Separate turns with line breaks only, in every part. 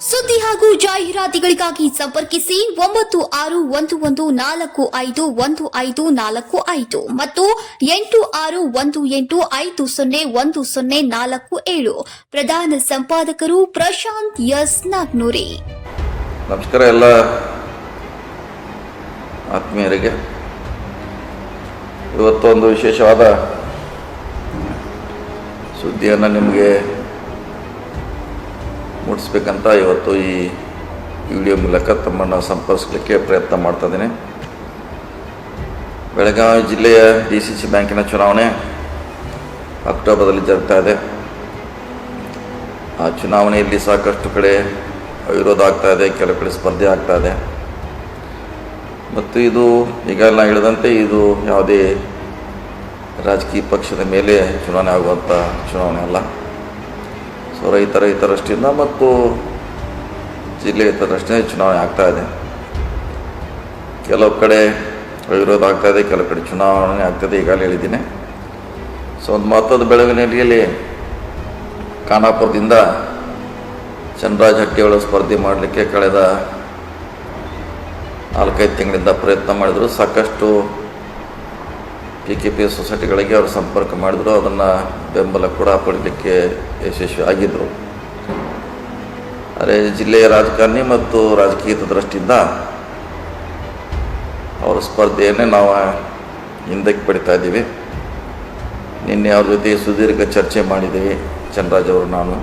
ಸುದ್ದಿ ಹಾಗೂ ಜಾಹೀರಾತುಗಳಿಗಾಗಿ ಸಂಪರ್ಕಿಸಿ ಒಂಬತ್ತು ಆರು ಒಂದು ಒಂದು ನಾಲ್ಕು ಐದು ಒಂದು ಐದು ನಾಲ್ಕು ಐದು ಮತ್ತು ಎಂಟು ಆರು ಒಂದು ಎಂಟು ಐದು ಸೊನ್ನೆ ಒಂದು ಸೊನ್ನೆ ನಾಲ್ಕು ಏಳು. ಪ್ರಧಾನ ಸಂಪಾದಕರು ಪ್ರಶಾಂತ್ ಎಸ್ ನಾಗ್ನೂರಿ.
ನಮಸ್ಕಾರ ಎಲ್ಲ ಆತ್ಮೀಯರಿಗೆ. ಇವತ್ತೊಂದು ವಿಶೇಷವಾದ ಸುದ್ದಿಯನ್ನು ನಿಮಗೆ ಮುಟ್ಟಿಸ್ಬೇಕಂತ ಇವತ್ತು ಈ ವಿಡಿಯೋ ಮೂಲಕ ತಮ್ಮನ್ನು ಸಂಪರ್ಕಿಸಲಿಕ್ಕೆ ಪ್ರಯತ್ನ ಮಾಡ್ತಾ ಇದ್ದೀನಿ. ಬೆಳಗಾವಿ ಜಿಲ್ಲೆಯ ಡಿ ಸಿ ಸಿ ಬ್ಯಾಂಕಿನ ಚುನಾವಣೆ ಅಕ್ಟೋಬರ್ದಲ್ಲಿ ಜರುಗ್ತಾ ಇದೆ. ಆ ಚುನಾವಣೆಯಲ್ಲಿ ಸಾಕಷ್ಟು ಕಡೆ ಅವಿರೋಧ ಆಗ್ತಾ ಇದೆ ಕೆಲವು ಕಡೆ ಸ್ಪರ್ಧೆ ಆಗ್ತಾ ಇದೆ. ಮತ್ತು ಇದು ಈಗ ನಾನು ಹೇಳಿದಂತೆ ಇದು ಯಾವುದೇ ರಾಜಕೀಯ ಪಕ್ಷದ ಮೇಲೆ ಚುನಾವಣೆ ಆಗುವಂಥ ಚುನಾವಣೆ ಅಲ್ಲ. ರೈತರ ಹಿತದೃಷ್ಟಿಯಿಂದ ಮತ್ತು ಜಿಲ್ಲೆ ಹಿತದೃಷ್ಟಿಯಿಂದ ಚುನಾವಣೆ ಆಗ್ತಾ ಇದೆ. ಕೆಲವು ಕಡೆ ವಿರೋಧ ಆಗ್ತಾ ಇದೆ, ಕೆಲವು ಕಡೆ ಚುನಾವಣೆ ಆಗ್ತದೆ ಈಗಾಗಲೇ ಹೇಳಿದ್ದೀನಿ. ಸೊ ಒಂದು ಮಹತ್ವದ ಬೆಳವಣಿಗೆಯಲ್ಲಿ ಖಾನಾಪುರದಿಂದ ಚಂದ್ರರಾಜ್ ಹಟ್ಟಿಯವರು ಸ್ಪರ್ಧೆ ಮಾಡಲಿಕ್ಕೆ ಕಳೆದ ನಾಲ್ಕೈದು ತಿಂಗಳಿಂದ ಪ್ರಯತ್ನ ಮಾಡಿದರು. ಸಾಕಷ್ಟು ಪಿ ಕೆ ಪಿ ಸೊಸೈಟಿಗಳಿಗೆ ಅವರು ಸಂಪರ್ಕ ಮಾಡಿದರು, ಅದನ್ನು ಬೆಂಬಲ ಕೂಡ ಪಡೀಲಿಕ್ಕೆ ಯಶಸ್ವಿ ಆಗಿದ್ದರು ಆದರೆ ಜಿಲ್ಲೆಯ ರಾಜಕಾರಣಿ ಮತ್ತು ರಾಜಕೀಯದ ದೃಷ್ಟಿಯಿಂದ ಅವರ ಸ್ಪರ್ಧೆಯನ್ನೇ ನಾವು ಹಿಂದಕ್ಕೆ ಪಡಿತಾ ಇದ್ದೀವಿ. ನಿನ್ನೆ ಅವ್ರ ಜೊತೆ ಸುದೀರ್ಘ ಚರ್ಚೆ ಮಾಡಿದ್ದೀವಿ ಚನ್ರಾಜ್ ಅವರು, ನಾನು.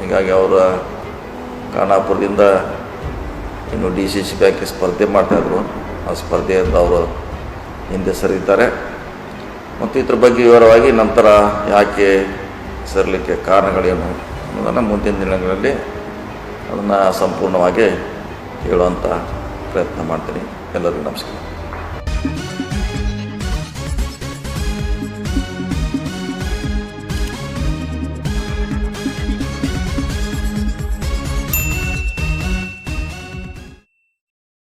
ಹೀಗಾಗಿ ಅವರ ಖಾನಾಪುರದಿಂದ ಇನ್ನು ಡಿ ಸಿ ಸಿ ಬ್ಯಾಂಕ್ಗೆ ಸ್ಪರ್ಧೆ ಮಾಡ್ತಾಯಿದ್ರು ಆ ಸ್ಪರ್ಧೆಯಿಂದ ಅವರು ಹಿಂದೆ ಸರಿದ್ದಾರೆ ಮತ್ತು ಇದ್ರ ಬಗ್ಗೆ ವಿವರವಾಗಿ ನಂತರ ಯಾಕೆ ಸರಲಿಕ್ಕೆ ಕಾರಣಗಳೇನು ಅನ್ನೋದನ್ನು ಮುಂದಿನ ದಿನಗಳಲ್ಲಿ ಅದನ್ನು ಸಂಪೂರ್ಣವಾಗಿ ಹೇಳುವಂಥ ಪ್ರಯತ್ನ ಮಾಡ್ತೀನಿ. ಎಲ್ಲರಿಗೂ ನಮಸ್ಕಾರ.